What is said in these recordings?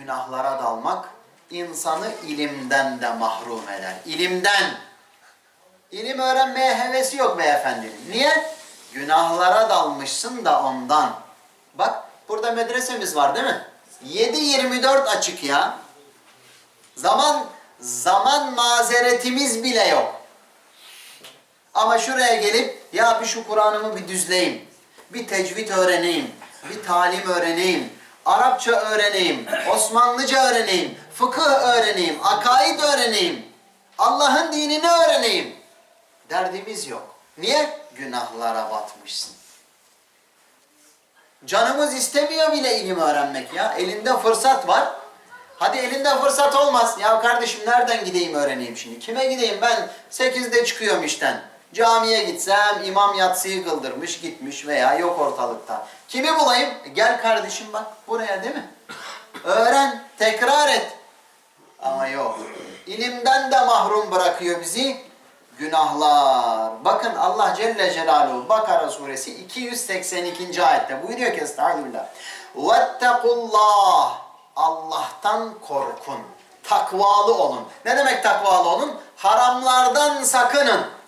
günahlara dalmak insanı ilimden de mahrum eder. İlimden. İlim öğrenmeye hevesi yok beyefendinin. Niye? Günahlara dalmışsın da ondan. Bak burada medresemiz var değil mi? 7-24 açık ya. Zaman zaman mazeretimiz bile yok. Ama şuraya gelip ya bir şu Kur'an'ımı bir düzleyeyim. Bir tecvid öğreneyim. Bir talim öğreneyim. Arapça öğreneyim. Osmanlıca öğreneyim. Fıkıh öğreneyim. Akaid öğreneyim. Allah'ın dinini öğreneyim. Derdimiz yok. Niye? Günahlara batmışsın. Canımız istemiyor bile ilim öğrenmek ya. Elinde fırsat var. Hadi elinde fırsat olmaz. Ya kardeşim nereden gideyim öğreneyim şimdi? Kime gideyim? Ben 8'de çıkıyorum işten. Camiye gitsem imam yatsıyı kıldırmış gitmiş veya yok ortalıkta. Kimi bulayım? Gel kardeşim bak buraya değil mi? Öğren, tekrar et. Ama yok. İlimden de mahrum bırakıyor bizi. Günahlar. Bakın Allah Celle Celaluhu Bakara suresi 282. ayette buyuruyor ki Estağfirullah. Vettekullah. Allah'tan korkun. Takvalı olun. Ne demek takvalı olun? Haramlardan sakının.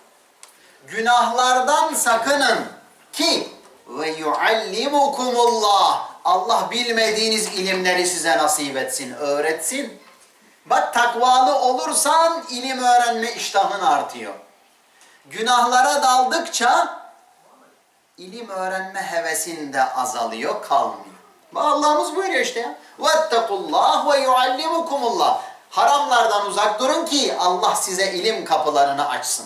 Günahlardan sakının. Ki ve yuallimukumullah. Allah bilmediğiniz ilimleri size nasip etsin, öğretsin. Bak takvalı olursan ilim öğrenme iştahın artıyor. Günahlara daldıkça ilim öğrenme hevesin de azalıyor, kalmıyor. Allah'ımız buyuruyor işte ya. Vettekullah ve yuallimukumullah. Haramlardan uzak durun ki Allah size ilim kapılarını açsın.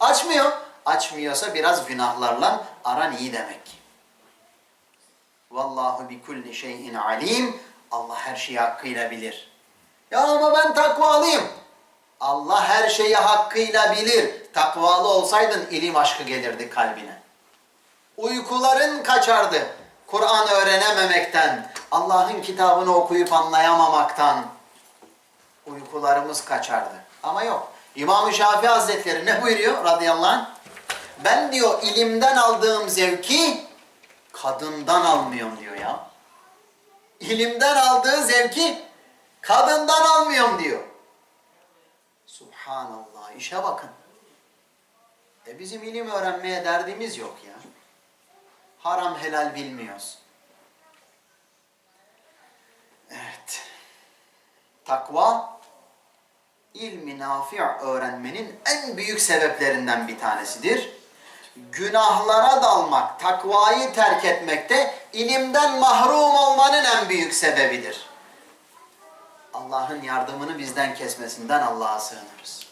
Açmıyor. Açmıyorsa biraz günahlarla aran iyi demek. Vallahu bi kulli şeyin alim. Allah her şeyi hakkıyla bilir. Ya ama ben takvalıyım. Allah her şeyi hakkıyla bilir. Takvalı olsaydın ilim aşkı gelirdi kalbine. Uykuların kaçardı. Kur'an öğrenememekten, Allah'ın kitabını okuyup anlayamamaktan uykularımız kaçardı. Ama yok. İmam-ı Şafii Hazretleri ne buyuruyor radıyallahu anh? Ben diyor ilimden aldığım zevki kadından almıyorum diyor ya. İlimden aldığı zevki kadından almıyorum diyor. Subhanallah işe bakın. E bizim ilim öğrenmeye derdimiz yok ya. Haram helal bilmiyoruz. Evet. Takva ilmi nafi' öğrenmenin en büyük sebeplerinden bir tanesidir. Günahlara dalmak, takvayı terk etmek de ilimden mahrum olmanın en büyük sebebidir. Allah'ın yardımını bizden kesmesinden Allah'a sığınırız.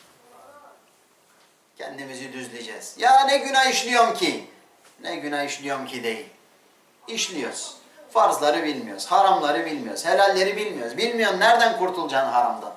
Kendimizi düzleyeceğiz. Ya ne günah işliyorum ki? Ne günah işliyorum ki değil. İşliyoruz. Farzları bilmiyoruz, haramları bilmiyoruz, helalleri bilmiyoruz. Bilmiyorsun nereden kurtulacaksın haramdan.